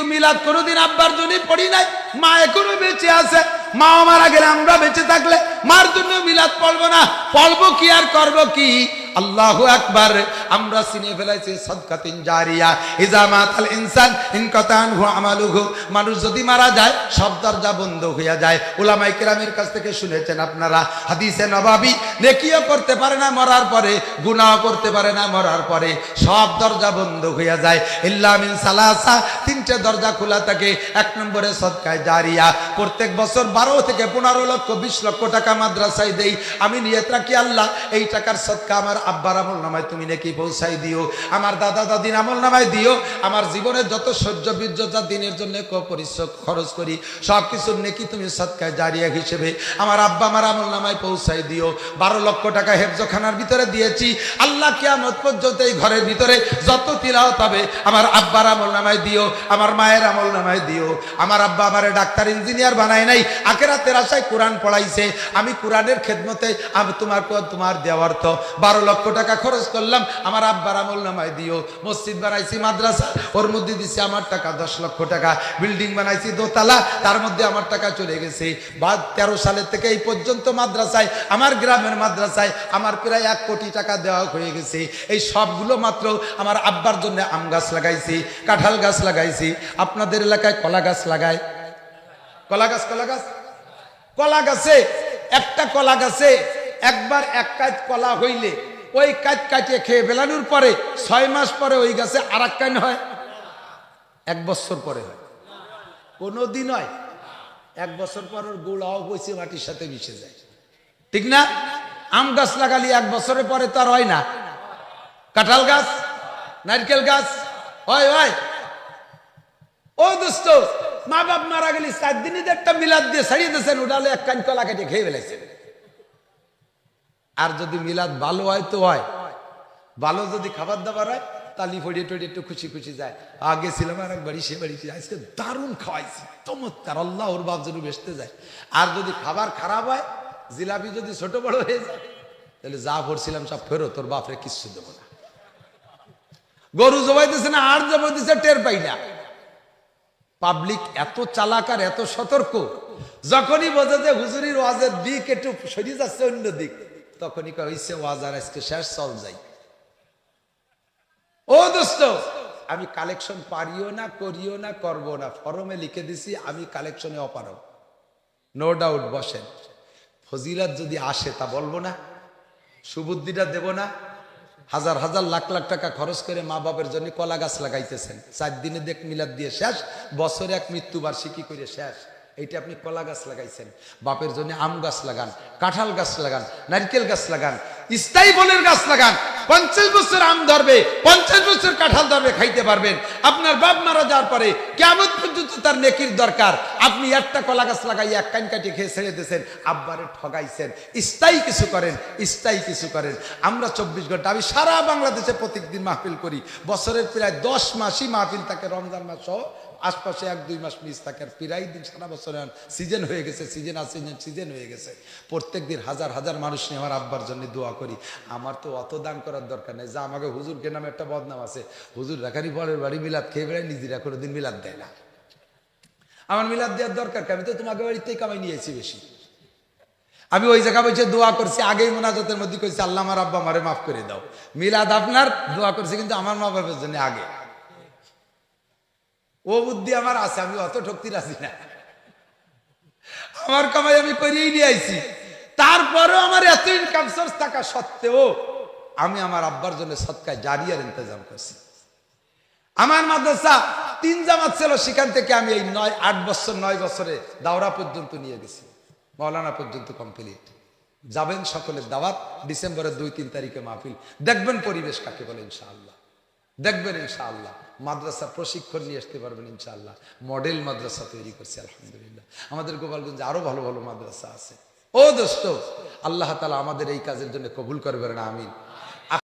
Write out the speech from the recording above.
কিন্তু মিলাদ কোনোদিন আব্বার জন্য পড়ি নাই। মা এখনও বেঁচে আছে। মা মারা গেলে আমরা বেঁচে থাকলে মার জন্য মিলাদ পড়ব না। পড়ব কি আর করব কি? আল্লাহ আমরা ফেলাইছি সদকাতিন জারিয়া। ইনসান হু মানুষ যদি মারা যায়, সব দরজা বন্ধ হইয়া যায়। কেরামের কাছ থেকে শুনেছেন আপনারা। হাদিসে নবাবী, নেকিও করতে পারে না মরার পরে গুনাহ করতে পারে না মরার পরে। সব দরজা বন্ধ হইয়া যায়। সালাসা তিনটে দরজা খোলা থাকে, এক নম্বরে সদকায় জারিয়া। প্রত্যেক বছর বারো থেকে পনেরো লক্ষ, বিশ লক্ষ টাকা মাদ্রাসায় দেই। আমি নিয়ত রাখি, আল্লাহ, এই টাকার সদকা আমার আব্বার আমল নামায় তুমি নাকি পৌঁছাই দিও। আমার দাদা দাদির আমল নামায় দিও। আমার জীবনের যত সহ্য বীর্যতা দিনের জন্য পরিশ্রম খরচ করি, সব কিছুর নাকি তুমি সৎকায় জারিয়া হিসেবে আমার আব্বা আমার আমল নামায় পৌঁছাই দিও। বারো লক্ষ টাকা হেফজখানার ভিতরে দিয়েছি। আল্লাহ কিয়ামত পর্যন্ত এই ঘরের ভিতরে যত তিলাওয়াত হবে, আমার আব্বার আমল নামায় দিও। আমার মায়ের আমল নামায় দিও। আমার আব্বা আমার ডাক্তার, ইঞ্জিনিয়ার বানায় নাই। আখেরাতের আশায় কোরআন পড়াইছে। আমি কোরআনের খেদমতে আমি তোমার তোমার দেওয়ার তো বারো লক্ষ টাকা খরচ করলাম, আমার আব্বার আমল নামায় দিও। মসজিদ বানাইছি, মাদ্রাসা, ওর মধ্যে দিছি আমার টাকা দশ লক্ষ টাকা। বিল্ডিং বানাইছি, দোতলা, তার মধ্যে আমার টাকা চলে গেছে। বা তেরো সালের থেকে এই পর্যন্ত মাদ্রাসায়, আমার গ্রামের মাদ্রাসায় আমার প্রায় এক কোটি টাকা দেওয়া হয়ে গেছে। এই সবগুলো মাত্র আমার আব্বার জন্য আম গাছ লাগাইছি, কাঁঠাল গাছ লাগাইছি। আপনাদের এলাকায় কলা গাছ লাগায়। কলা গাছ কলা গাছ? কলা গাছে, একটা কলা গাছে একবার এক কাজ কলা হইলে, ওই কাজ কাটিয়ে খেয়ে বেলানোর পরে ছয় মাস পরে ওই গাছে আর এক কান হয়। এক বছর পরে হয়। কোনো দিন হয়। এক বছর পর ওর গোড়াও বসে মাটির সাথে মিশে যায়। ঠিক না? আম গাছ লাগালি এক বছরের পরে তো আর হয় না। কাঁঠাল গাছ, নারকেল গাছ, হয় হয়। ও দোস্ত মা বাপ মারা গেলি চার দিনই একটা মিলাদ দিয়ে ছাড়িয়ে দিয়েছেন, উঠালে এক কান কলা কেটে খেয়ে ফেলেছেন। আর যদি মিলাদ ভালো হয় তো হয়। ভালো যদি খাবার দাবার হয়, তালি ফড়িয়ে টড়িয়ে একটু খুশি খুশি যায়। আগে ছিলাম আর এক বাড়ি, সে বাড়ি আজকে দারুণ খাওয়াইছি, চমৎকার আল্লাহ ওর বাপ যেন বেসতে যায়। আর যদি খাবার খারাপ হয়, জিলাপি যদি ছোট বড় হয়ে যায়, তাহলে যা ভরছিলাম সব ফেরো তোর বাপরে কিচ্ছু দেবো না। গরু জবাইতেছে না আর জবাইতেছে টের পাই না। পাবলিক এত চালাক আর এত সতর্ক, যখনই বোঝে যে হুজুরির ওয়াজের দিক একটু সরিয়ে যাচ্ছে অন্য দিক, তখনই কইছে ওয়াজ আর আজকে শেষ, চল যাই। ও দোস্ত, আমি কালেকশন পারিও না, করিও না, করব না, ফরমে লিখে দিছি, আমি কালেকশনে অপারব নো ডাউট বসেন। ফজিলাত যদি আসে তা বলব না, সুবুদ্ধিটা দেব না হাজার হাজার লাখ লাখ টাকা খরচ করে মা বাপের জন্য কলা গাছ লাগাইতেছেন। চার দিনে দেখ মিলাদ দিয়ে শেষ, বছরে এক মৃত্যুবার্ষিকী করে শেষ। এইটা আপনি কলা গাছ লাগাইছেন। বাপের জন্য আম গাছ লাগান, কাঁঠাল গাছ লাগান, নারকেল গাছ লাগান, স্থায়ী বনের গাছ লাগান। পঞ্চাশ বছর আম ধরবে, পঞ্চাশ বছর কাঁঠাল খাইতে পারবেন। আপনার বাপ মারা যাওয়ার পরে কেমন পর্যন্ত তার নেকির দরকার। আপনি একটা কলা গাছ লাগাই এক কান কাটি খেয়ে ছেড়ে দিয়েছেন, আব্বারে ঠগাইছেন। স্থায়ী কিছু করেন, স্থায়ী কিছু করেন। আমরা চব্বিশ ঘণ্টা, আমি সারা বাংলাদেশে প্রত্যেকদিন মাহফিল করি। বছরের প্রায় দশ মাসই মাহফিল থাকে, রমজান মাস সহ। আশপাশে এক, দুই মাস মিস থাকে। আর প্রায় দিন সারা বছর সিজন হয়ে গেছে, সিজন আছে সিজন হয়ে গেছে। প্রত্যেক দিন হাজার হাজার মানুষ নিয়ে আমার আব্বার জন্য দোয়া করি। আমার তো অত দান করার দরকার নেই। যা আমাকে হুজুরকে নামে একটা বদনাম আছে। হুজুর রাখারি পরের বাড়ি মিলাদ খেয়ে বেড়ায়, নিজেরা কোনোদিন মিলাদ দেয় না। আমার মিলাদ দেওয়ার দরকার আমি তো তোমাকে বাড়িতেই কামাই নিয়েছি বেশি। আমি ওই জায়গা বসে দোয়া করছি, আগেই মোনাজাতের মধ্যে কইছি, আল্লাহ আমার আব্বা মারে মাফ করে দাও। মিলাদ আপনার, দোয়া করছি, কিন্তু আমার মা বাবার জন্য আগে। ও বুদ্ধি আমার আছে, আমি অত ঠকতি রাজি না। আমার কামাই আমি করিয়েই নিয়ে আইছি। তারপরেও আমার এত ইনকাম সোর্স থাকা সত্ত্বেও আমি আমার আব্বার জন্য সৎকায় জারিয়ার ইন্তজাম করছি। আমার মাদ্রাসা তিন জামাত ছিল, সেখান থেকে আমি এই নয়, আট বছর, নয় বছরে দাওরা পর্যন্ত নিয়ে গেছি। মৌলানা পর্যন্ত কমপ্লিট যাবেন সকলের দাওয়াত, ডিসেম্বরের দুই, তিন তারিখে মাহফিল। দেখবেন পরিবেশ কাকে বলে, ইনশাআল্লাহ। দেখবেন ইনশাআল্লাহ। মাদ্রাসা প্রশিক্ষণ নিয়ে আসতে পারবেন, ইনশাআল্লাহ। মডেল মাদ্রাসা তৈরি করছে, আলহামদুলিল্লাহ। আমাদের গোপালগঞ্জে আরও ভালো ভালো মাদ্রাসা আছে। ও দোস্ত, আল্লাহ তালা আমাদের এই কাজের জন্য কবুল করবেন, আমিন।